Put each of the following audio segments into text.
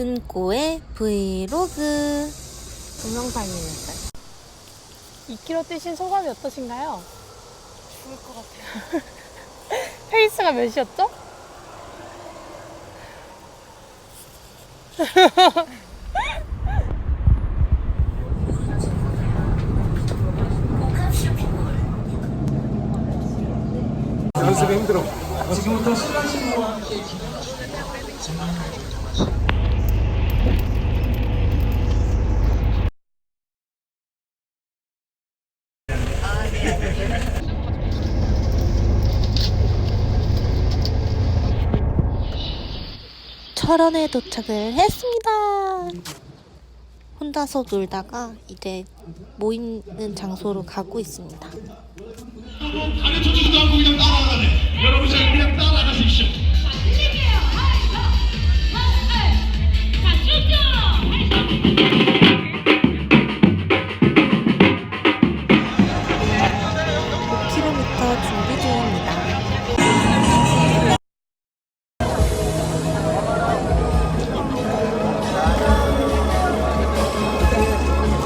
은꼬의 브이로그. 동영상이니까요. 2kg 뛰신 소감이 어떠신가요? 죽을 것 같아요. 페이스가 몇이었죠? 연습이 힘들어. 지금부터 신랑 신부와 함께 철원에 도착을 했습니다. 혼자서 놀다가 이제 모이는 장소로 가고 있습니다. 가르쳐주지도 않고 그냥 따라가네. 여러분 잘 그냥 따라가십시오.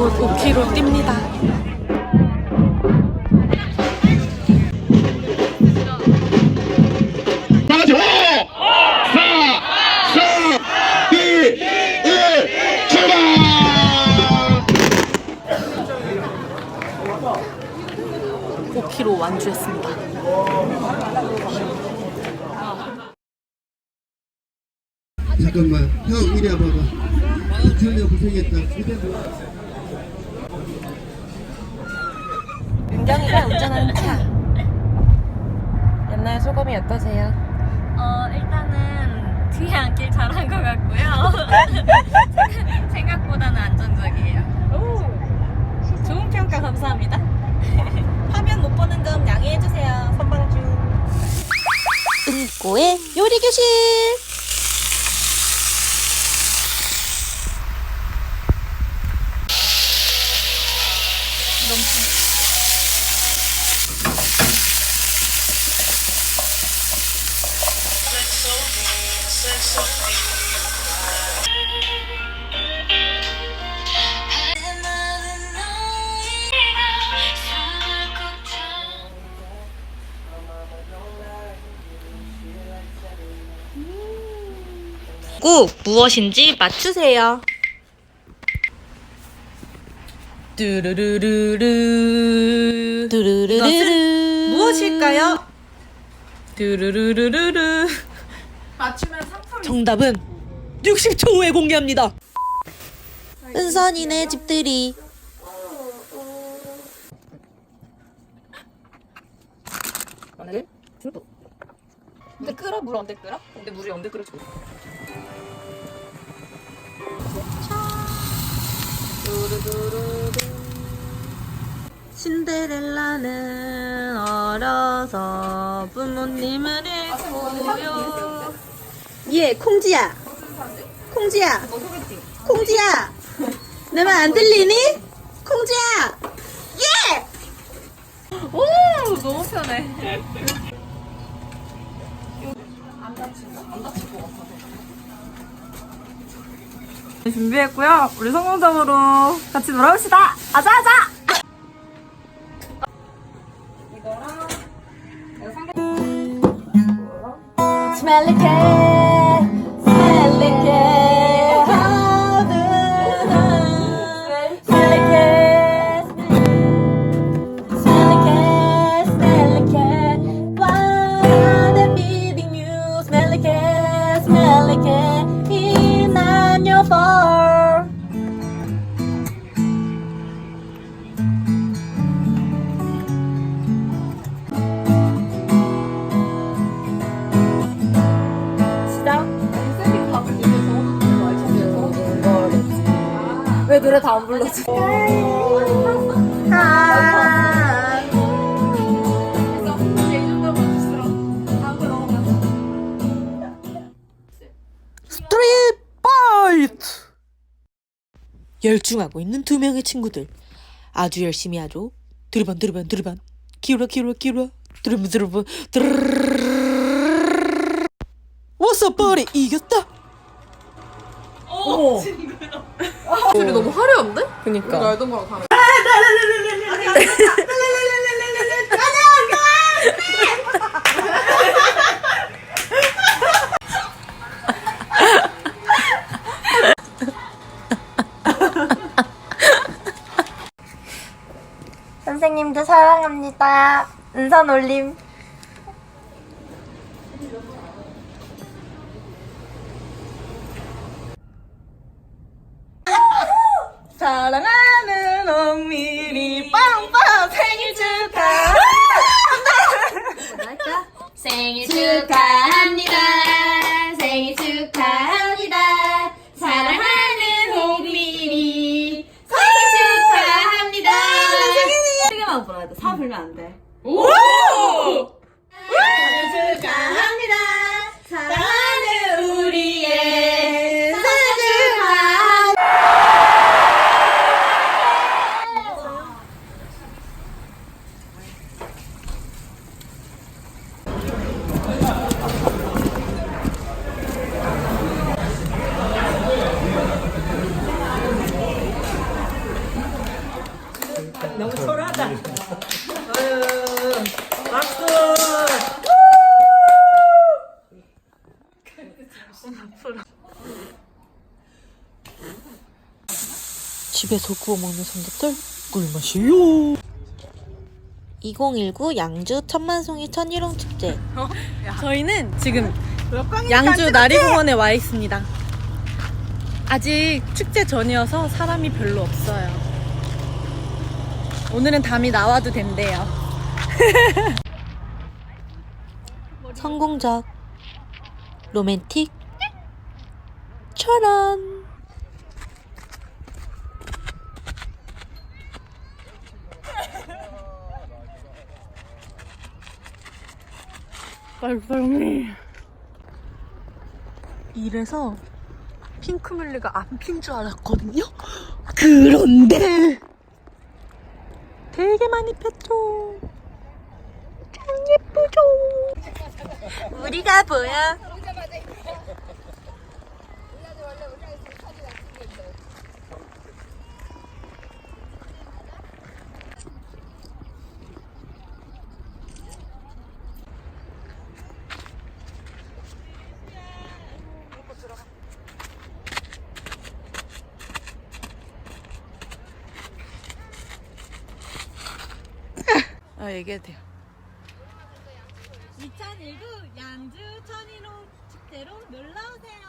곧 5km 뜁니다. 로 완주했습니다. 잠깐만, 형 이리 와봐봐. 이탈리아 고생했다. 은경이가 운전하는 차. 옛날 소감이 어떠세요? 어 일단은 뒤에 앉길 잘한 것 같고요. 생각보다는 안전적이에요. 오, 좋은 평가 감사합니다. 화면 못 보는 점 양해해 주세요. 선방 중. 은고의 요리 교실. 꼭 무엇인지 맞추세요. 뚜루루루루 뚜루루루루 무엇일까요? 뚜루루루루 맞추면 상품 정답은 60초 후에 공개합니다. 아, 은선이네 집들이 어, 어. 근데 끓어 물 언제 끓어? 근데 물이 언제 끓어? 신데렐라는 얼어서 부모님을 잃고요. 예, 콩지야. 콩지야. 콩지야. 내 말 안 들리니? 콩지야. 예! 오, 너무 편해. 안 다친 거, 안 다칠 것 같아서. 준비했고요. 우리 성공적으로 같이 놀아봅시다. 아자 아자. 이거랑 이거 상 노래 다 안 불러줘. 아. 열중하고 있는 두 명의 친구들. 아주 열심히 하죠. 드르반 드르반 드르반 기울어 기울어 기울어 드르반 드르반 드르르 What's up, buddy? 이겼다! 어머. 너무 화려한데? 그니까. 알던 거랑 다르 선생님도 사랑합니다. 은선 올림. 사랑하는 엄밀히 빵빵 생일 축하 생일 축하합니다. 생일 축하합니다. 사랑하는 홍민이 생일 축하합니다. 세개만 불어야 돼. 사 불면 안 돼. 생일 축하합니다. 사랑하는 우리의 생일 축하. 집에서 구워 먹는 삼겹살 꿀맛이요. 2019 양주 천만송이 천일홍 축제. 저희는 지금 양주 나리공원에 와 있습니다. 아직 축제 전이어서 사람이 별로 없어요. 오늘은 담이 나와도 된대요. 성공적 로맨틱 철원 빨빨미. 이래서 핑크뮬리가 안 핀 줄 알았거든요. 그런데 되게 많이 폈죠. 참 예쁘죠. 우리가 뭐야? 아 얘기해도 돼요. 2019 양주 천일홍 축제로 놀러오세요.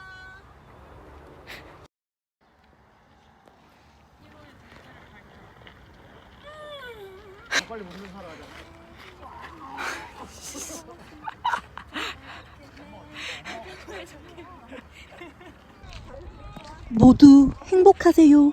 모두 행복하세요.